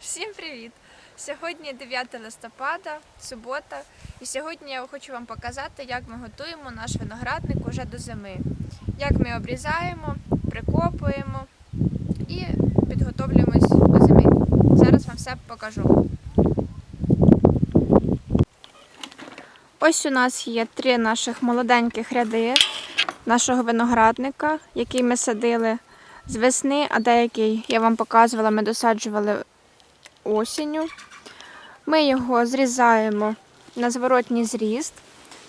Всім привіт! Сьогодні 9 листопада, субота, і сьогодні я хочу вам показати, як ми готуємо наш виноградник уже до зими. Як ми обрізаємо, прикопуємо і підготовлюємось до зими. Зараз вам все покажу. Ось у нас є три наших молоденьких ряди нашого виноградника, який ми садили з весни, а деякий я вам показувала, ми досаджували осінню. Ми його зрізаємо на зворотній зріст,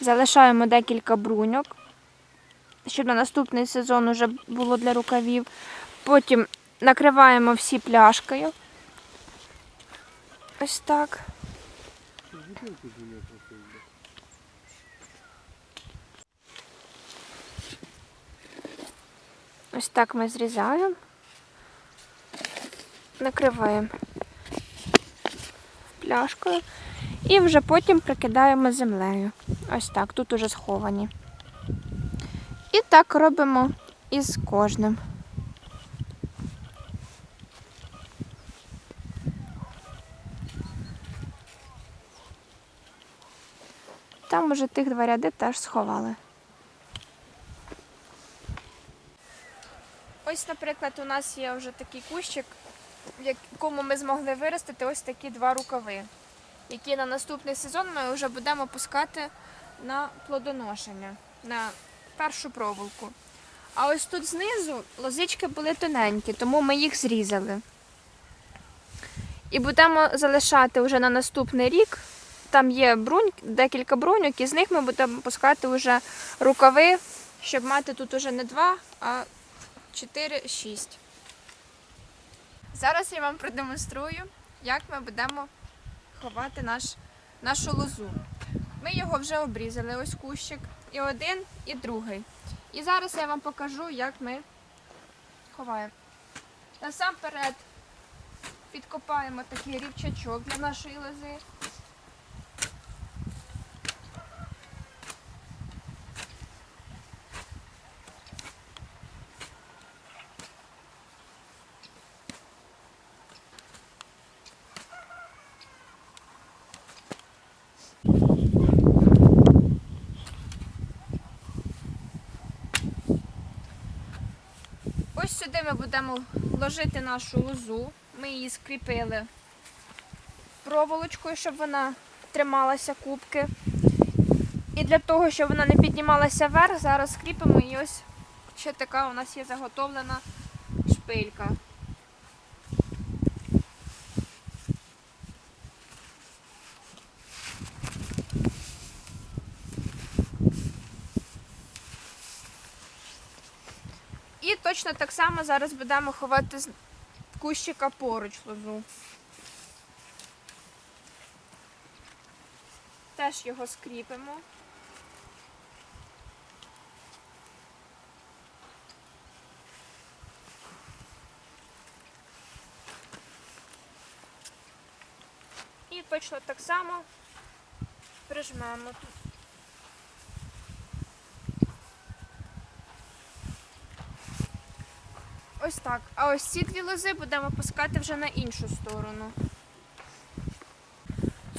залишаємо декілька бруньок, щоб на наступний сезон вже було для рукавів. Потім накриваємо всі пляшкою. Ось так. Ось так ми зрізаємо, накриваємо пляшкою і вже потім прикидаємо землею. Ось так, тут уже сховані. І так робимо із кожним. Там уже тих два ряди теж сховали. Ось, наприклад, у нас є вже такий кущик, якому ми змогли виростити ось такі два рукави, які на наступний сезон ми вже будемо пускати на плодоношення, на першу проволоку. А ось тут знизу лозички були тоненькі, тому ми їх зрізали. І будемо залишати вже на наступний рік. Там є брунь, декілька бруньок, і з них ми будемо пускати вже рукави, щоб мати тут уже не два, а 4, 6. Зараз я вам продемонструю, як ми будемо ховати наш, нашу лозу. Ми його вже обрізали, ось кущик, і один, і другий. І зараз я вам покажу, як ми ховаємо. Насамперед підкопаємо такий рівчачок для нашої лози. Ось ми будемо ложити нашу лозу. Ми її скріпили проволочкою, щоб вона трималася кубки. І для того, щоб вона не піднімалася вверх, зараз скріпимо і ось ще така у нас є заготовлена шпилька. І точно так само зараз будемо ховати з кущика поруч лозу. Теж його скріпимо. І точно так само прижмемо тут. Ось так. А ось ці дві лози будемо пускати вже на іншу сторону.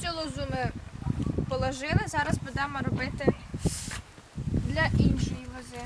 Цю лозу ми положили, зараз будемо робити для іншої лози.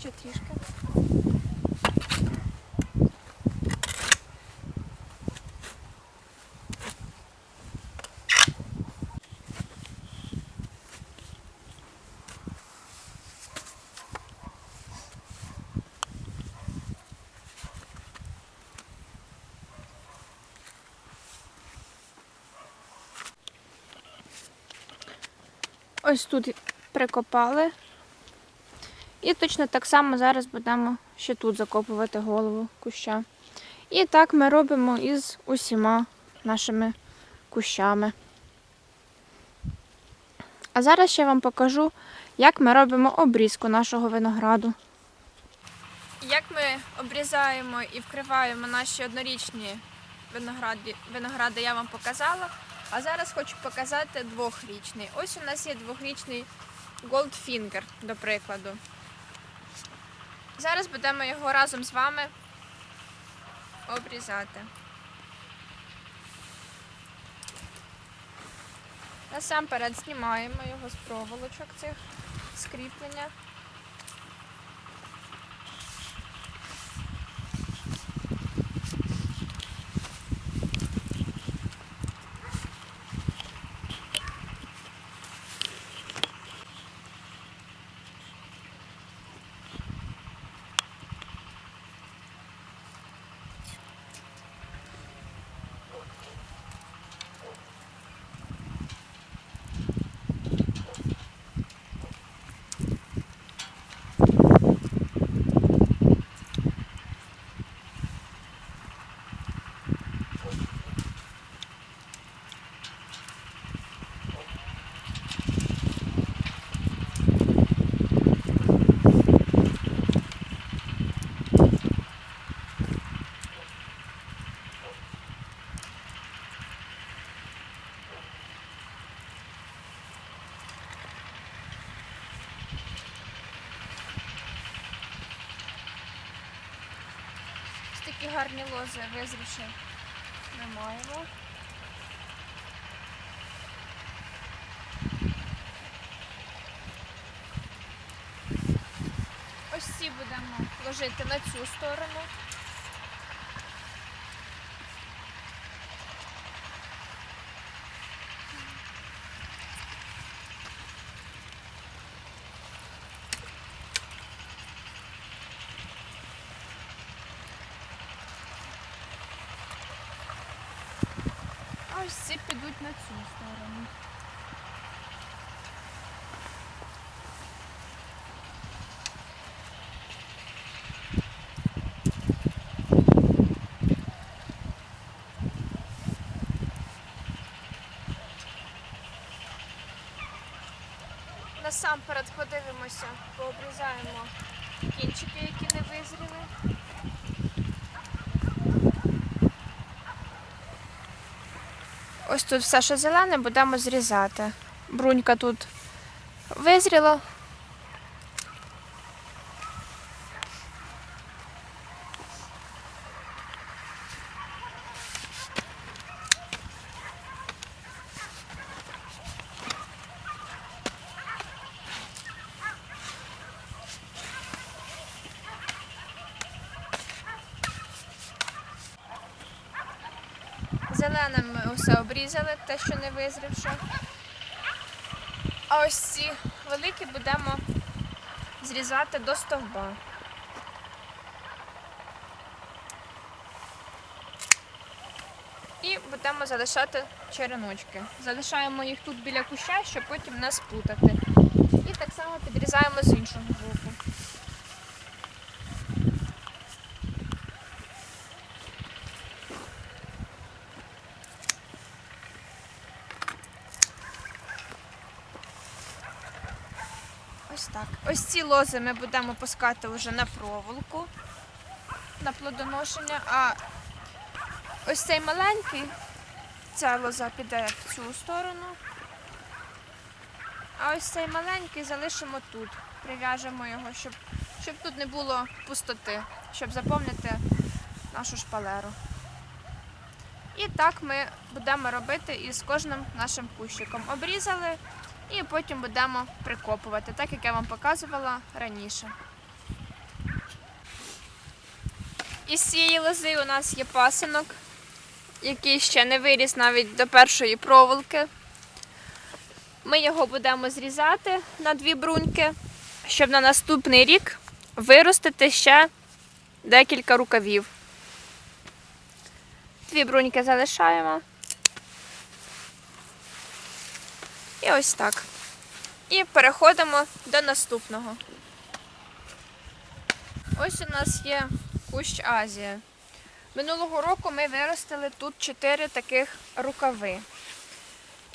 Ще трішки. Ось тут прикопали. І точно так само зараз будемо ще тут закопувати голову куща. І так ми робимо із усіма нашими кущами. А зараз ще вам покажу, як ми робимо обрізку нашого винограду. Як ми обрізаємо і вкриваємо наші однорічні виногради, виногради, я вам показала. А зараз хочу показати двохрічний. Ось у нас є двохрічний Goldfinger, до прикладу. Зараз будемо його разом з вами обрізати. Насамперед знімаємо його з проволочок цих скріплення. Ось такі гарні лози визрівши ми маємо. Ось ці будемо ложити на цю сторону. А ось ці підуть на цю сторону. Насамперед подивимося, пообрізаємо кінчики, які не визріли. Ось тут все, що зелене, будемо зрізати. Брунька тут визріла. Зеленим ми усе обрізали, те, що не визрівши. А ось ці великі будемо зрізати до стовба. І будемо залишати череночки. Залишаємо їх тут біля куща, щоб потім не спутати. І так само підрізаємо з іншого боку. Ось так. Ось ці лози ми будемо пускати вже на проволоку, на плодоношення, а ось цей маленький, ця лоза піде в цю сторону. А ось цей маленький залишимо тут, прив'яжемо його, щоб, щоб тут не було пустоти, щоб заповнити нашу шпалеру. І так ми будемо робити із кожним нашим кущиком. Обрізали і потім будемо прикопувати, так як я вам показувала раніше. Із цієї лози у нас є пасинок, який ще не виріс навіть до першої проволоки. Ми його будемо зрізати на дві бруньки, щоб на наступний рік виростити ще декілька рукавів. Дві бруньки залишаємо. І ось так. І переходимо до наступного. Ось у нас є кущ Азія. Минулого року ми виростили тут 4 таких рукави.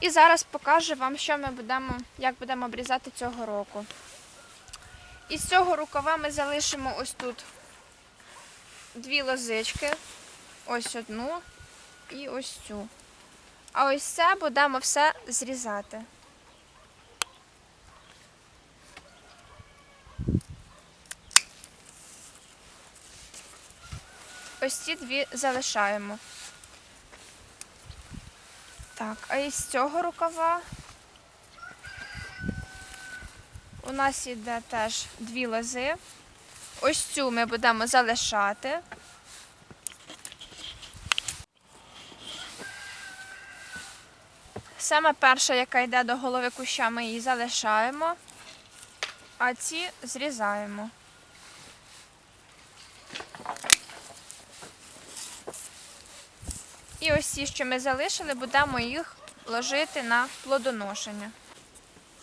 І зараз покажу вам, що ми будемо, як будемо обрізати цього року. Із цього рукава ми залишимо ось тут дві лозички, ось одну і ось цю. А ось це будемо все зрізати. Ось ці дві залишаємо. Так, а із цього рукава у нас іде теж дві лози. Ось цю ми будемо залишати. Саме перша, яка йде до голови куща, ми її залишаємо, а ці зрізаємо. І ось ці, що ми залишили, будемо їх ложити на плодоношення.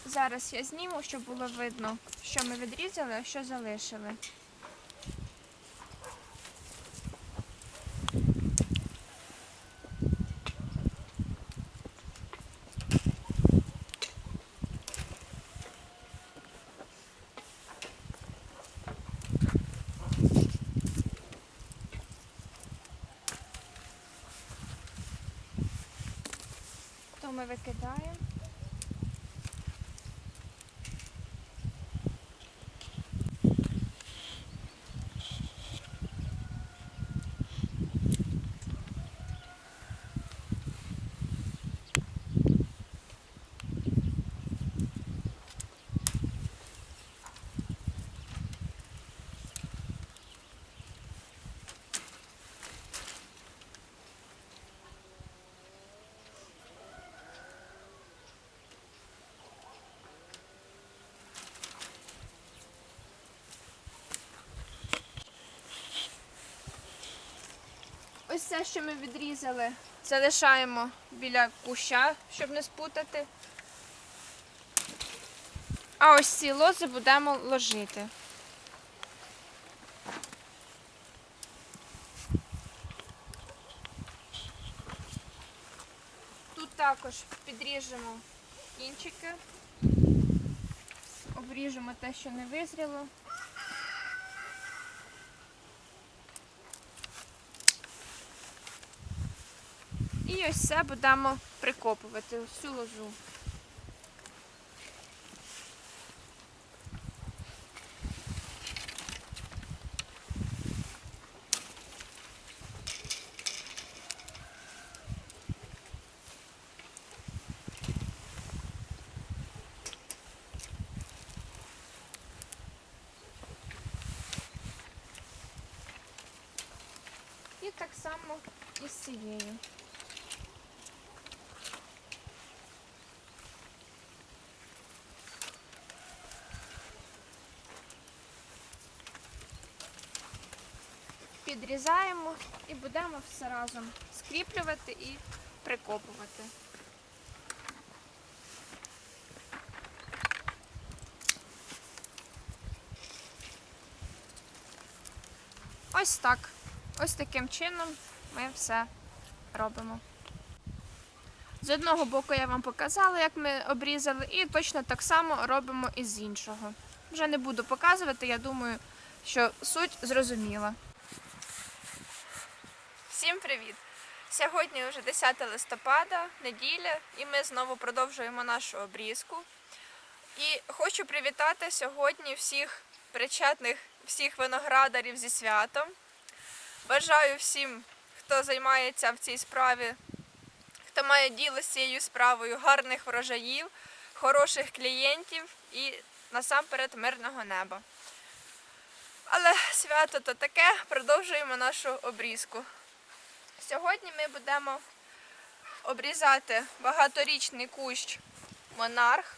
Зараз я зніму, щоб було видно, що ми відрізали, а що залишили. То ми викидаємо. Це, що ми відрізали, залишаємо біля куща, щоб не спутати. А ось ці лози будемо ложити. Тут також підріжемо кінчики, обріжемо те, що не визріло. І ось це будемо прикопувати, ось цю лозу. І так само і з цією. Підрізаємо і будемо все разом скріплювати і прикопувати. Ось так. Ось таким чином ми все робимо. З одного боку я вам показала, як ми обрізали, і точно так само робимо і з іншого. Вже не буду показувати, я думаю, що суть зрозуміла. Всім привіт! Сьогодні вже 10 листопада, неділя, і ми знову продовжуємо нашу обрізку. І хочу привітати сьогодні всіх причетних, всіх виноградарів зі святом. Бажаю всім, хто займається в цій справі, хто має діло з цією справою, гарних врожаїв, хороших клієнтів і насамперед мирного неба. Але свято то таке, продовжуємо нашу обрізку. Сьогодні ми будемо обрізати багаторічний кущ монарх.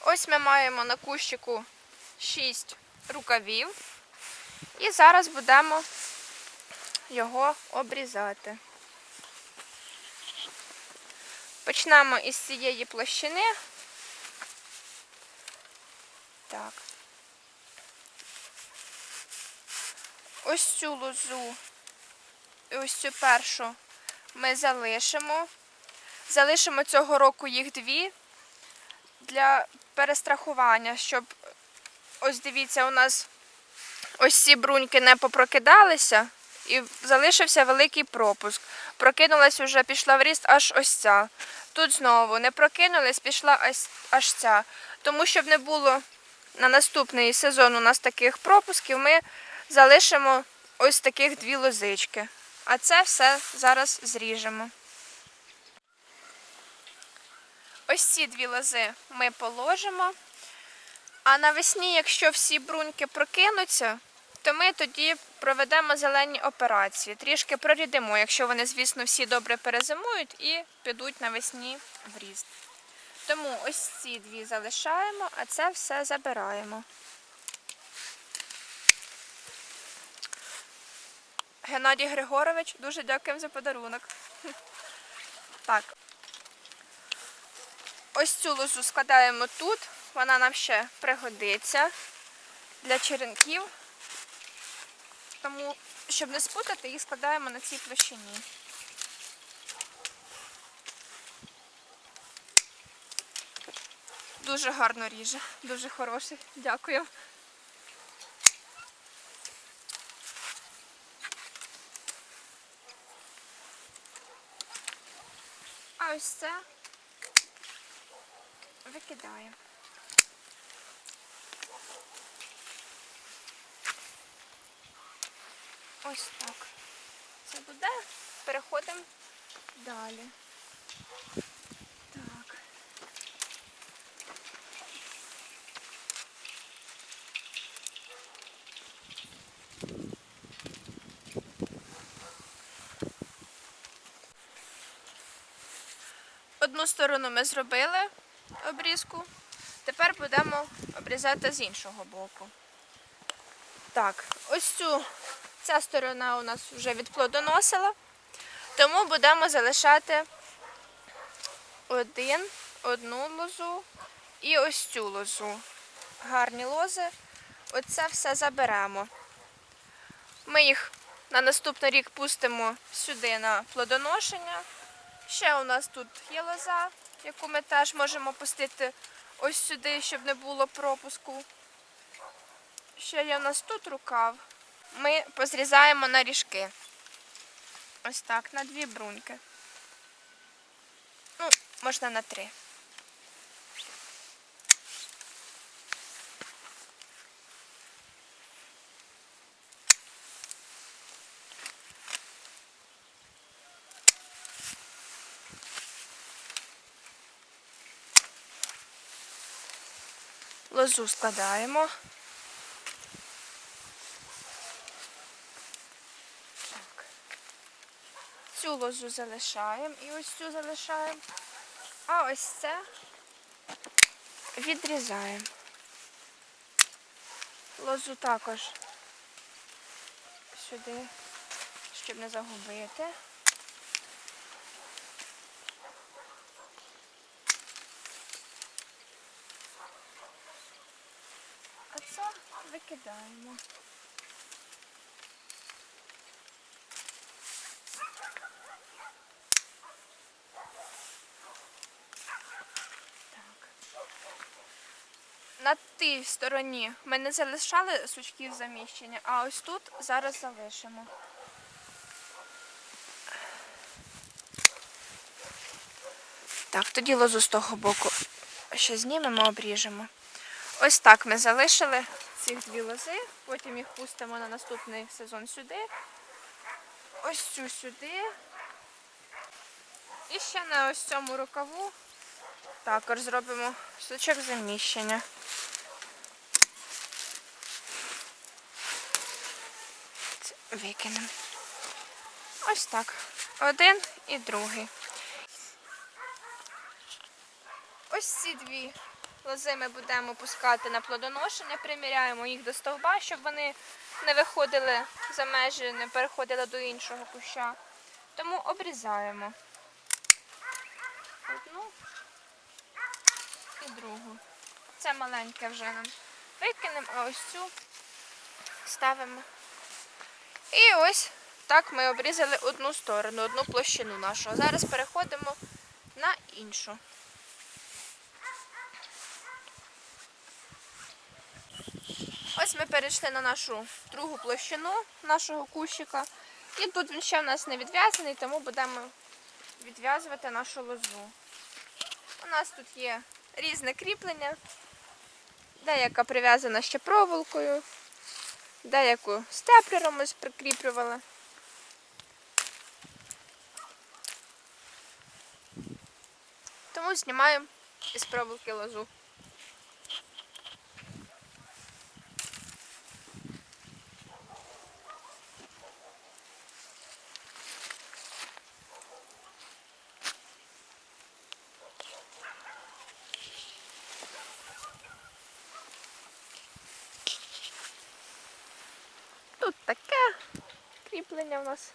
Ось ми маємо на кущику 6 рукавів. І зараз будемо його обрізати. Почнемо із цієї площини. Так. Ось цю лозу ось цю першу ми залишимо. Залишимо цього року їх дві для перестрахування, щоб ось дивіться, у нас ось ці бруньки не попрокидалися і залишився великий пропуск. Прокинулась уже, пішла в ріст аж ось ця. Тут знову не прокинулись, пішла ось аж ця. Тому щоб не було на наступний сезон у нас таких пропусків, ми залишимо ось таких дві лозички. А це все зараз зріжемо. Ось ці дві лози ми положимо. А навесні, якщо всі бруньки прокинуться, то ми тоді проведемо зелені операції. Трішки прорідимо, якщо вони, звісно, всі добре перезимують і підуть навесні в ріст. Тому ось ці дві залишаємо, а це все забираємо. Геннадій Григорович, дуже дякуємо за подарунок. Так. Ось цю лозу складаємо тут, вона нам ще пригодиться для черенків. Тому, щоб не спутати, їх складаємо на цій площині. Дуже гарно ріже, дуже хороший. Дякую. А ось це викидаємо. Ось так. Це буде. Переходимо далі. Так. Одну сторону ми зробили обрізку. Тепер будемо обрізати з іншого боку. Так, ось цю ця сторона у нас вже відплодоносила, тому будемо залишати один, одну лозу і ось цю лозу. Гарні лози. Оце все заберемо. Ми їх на наступний рік пустимо сюди на плодоношення. Ще у нас тут є лоза, яку ми теж можемо пустити ось сюди, щоб не було пропуску. Ще є у нас тут рукав. Ми позрізаємо на ріжки. Ось так, на дві бруньки. Ну, можна на три. Лозу складаємо. Так. Цю лозу залишаємо і ось цю залишаємо. А ось це відрізаємо. Лозу також сюди, щоб не загубити. А це викидаємо. На тій стороні ми не залишали сучків заміщення, а ось тут зараз залишимо. Так, тоді лозу з того боку ще знімемо, обріжемо. Ось так ми залишили цих дві лози, потім їх пустимо на наступний сезон сюди. Ось цю сюди. І ще на ось цьому рукаву також зробимо сучок заміщення. Викинемо. Ось так. Один і другий. Ось ці дві лози ми будемо пускати на плодоношення, приміряємо їх до стовба, щоб вони не виходили за межі, не переходили до іншого куща. Тому обрізаємо одну і другу. Це маленьке вже нам викинемо, а ось цю ставимо. І ось так ми обрізали одну сторону, одну площину нашу. Зараз переходимо на іншу. Ось ми перейшли на нашу другу площину нашого кущика. І тут він ще в нас не відв'язаний, тому будемо відв'язувати нашу лозу. У нас тут є різне кріплення, деяка прив'язана ще проволокою, деяку степлером ось прикріплювали. Тому знімаємо із проволоки лозу. Тут таке кріплення в нас.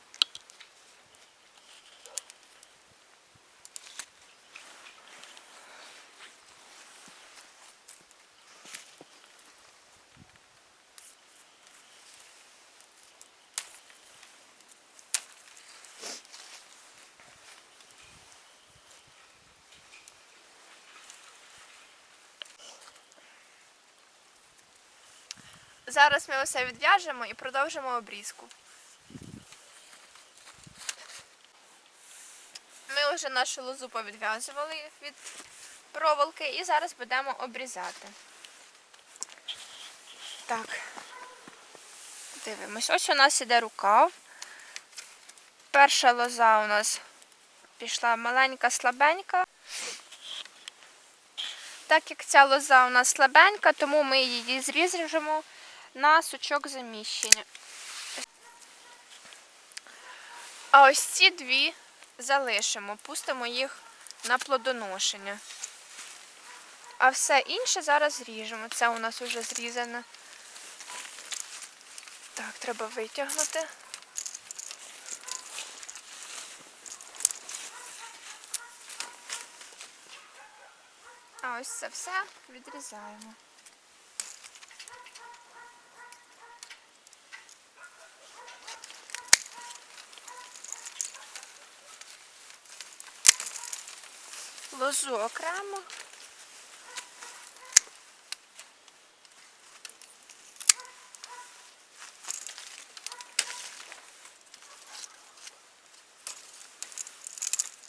Зараз ми усе відв'яжемо і продовжимо обрізку. Ми вже нашу лозу повідв'язували від проволоки і зараз будемо обрізати. Так. Дивимось. Ось у нас іде рукав. Перша лоза у нас пішла маленька, слабенька. Так як ця лоза у нас слабенька, тому ми її зріжемо на сучок заміщення. А ось ці дві залишимо, пустимо їх на плодоношення. А все інше зараз зріжемо. Це у нас вже зрізане. Так, треба витягнути. А ось це все відрізаємо. Лозу окремо.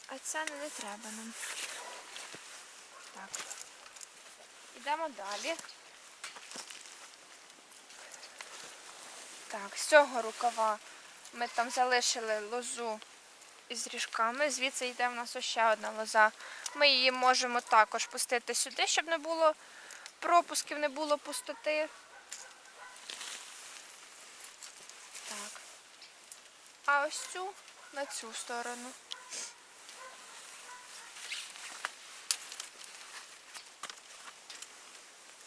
А це не треба нам. Так. Йдемо далі. Так, з цього рукава ми там залишили лозу із ріжками. Звідси йде в нас ще одна лоза. Ми її можемо також пустити сюди, щоб не було пропусків, не було пустоти. Так. А ось цю на цю сторону.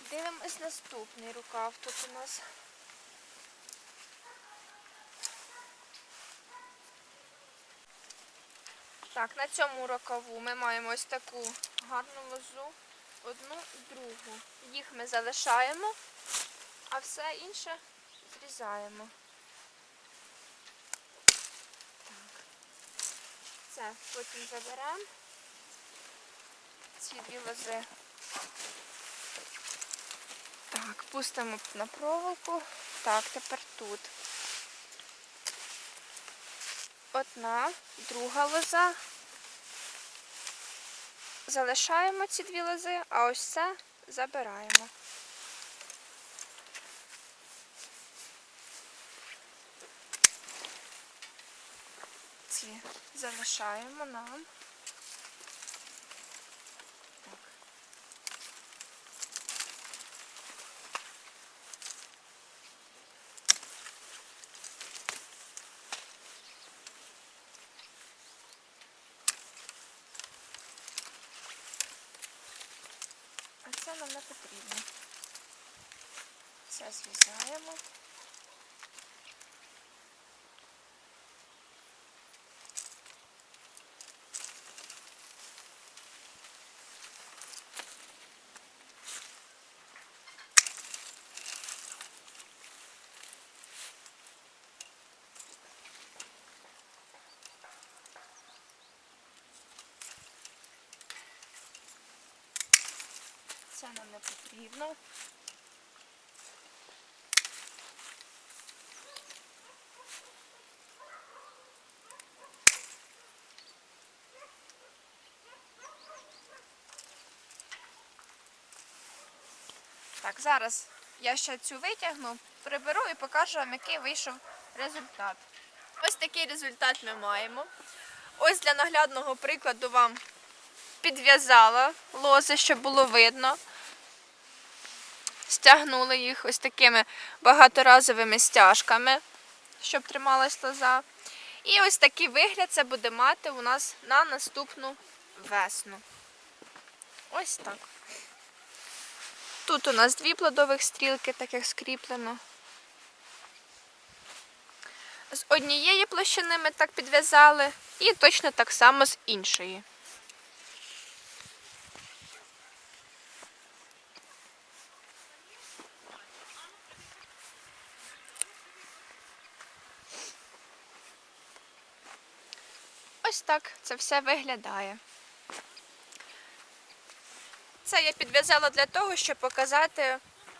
Дивимось наступний рукав тут у нас. Так, на цьому рукаву ми маємо ось таку гарну лозу, одну другу. Їх ми залишаємо, а все інше зрізаємо. Так. Це потім заберемо. Ці дві лози. Так, пустимо на проволоку. Так, тепер тут. Одна, друга лоза. Залишаємо ці дві лози, а ось це забираємо. Ці залишаємо нам. Так. А це нам не потрібно. Це зрізаємо. Це нам не потрібно. Так, зараз я ще цю витягну, приберу і покажу вам, який вийшов результат. Ось такий результат ми маємо. Ось для наглядного прикладу вам підв'язала лози, щоб було видно. Стягнули їх ось такими багаторазовими стяжками, щоб трималась лоза. І ось такий вигляд це буде мати у нас на наступну весну. Ось так. Тут у нас дві плодових стрілки, так як скріплено. З однієї площини ми так підв'язали, і точно так само з іншої. Так це все виглядає. Це я підв'язала для того, щоб показати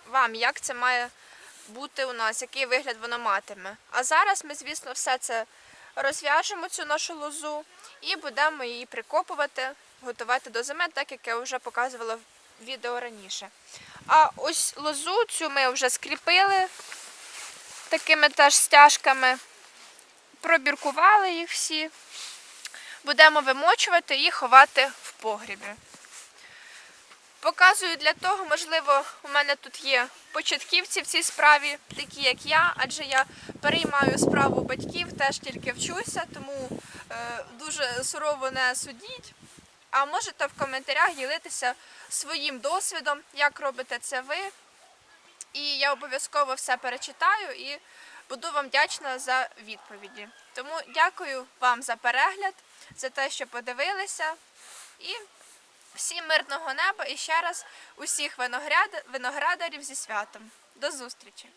вам, як це має бути у нас, який вигляд воно матиме. А зараз ми, звісно, все це розв'яжемо, цю нашу лозу, і будемо її прикопувати, готувати до зими, так як я вже показувала в відео раніше. А ось лозу цю ми вже скріпили такими теж стяжками, пробіркували їх всі. Будемо вимочувати і ховати в погрібі. Показую для того, можливо, у мене тут є початківці в цій справі, такі як я, адже я переймаю справу батьків, теж тільки вчуся, тому е, дуже сурово не судіть. А можете в коментарях ділитися своїм досвідом, як робите це ви. І я обов'язково все перечитаю і буду вам вдячна за відповіді. Тому дякую вам за перегляд, за те, що подивилися. І всім мирного неба і ще раз усіх виноград... виноградарів зі святом. До зустрічі!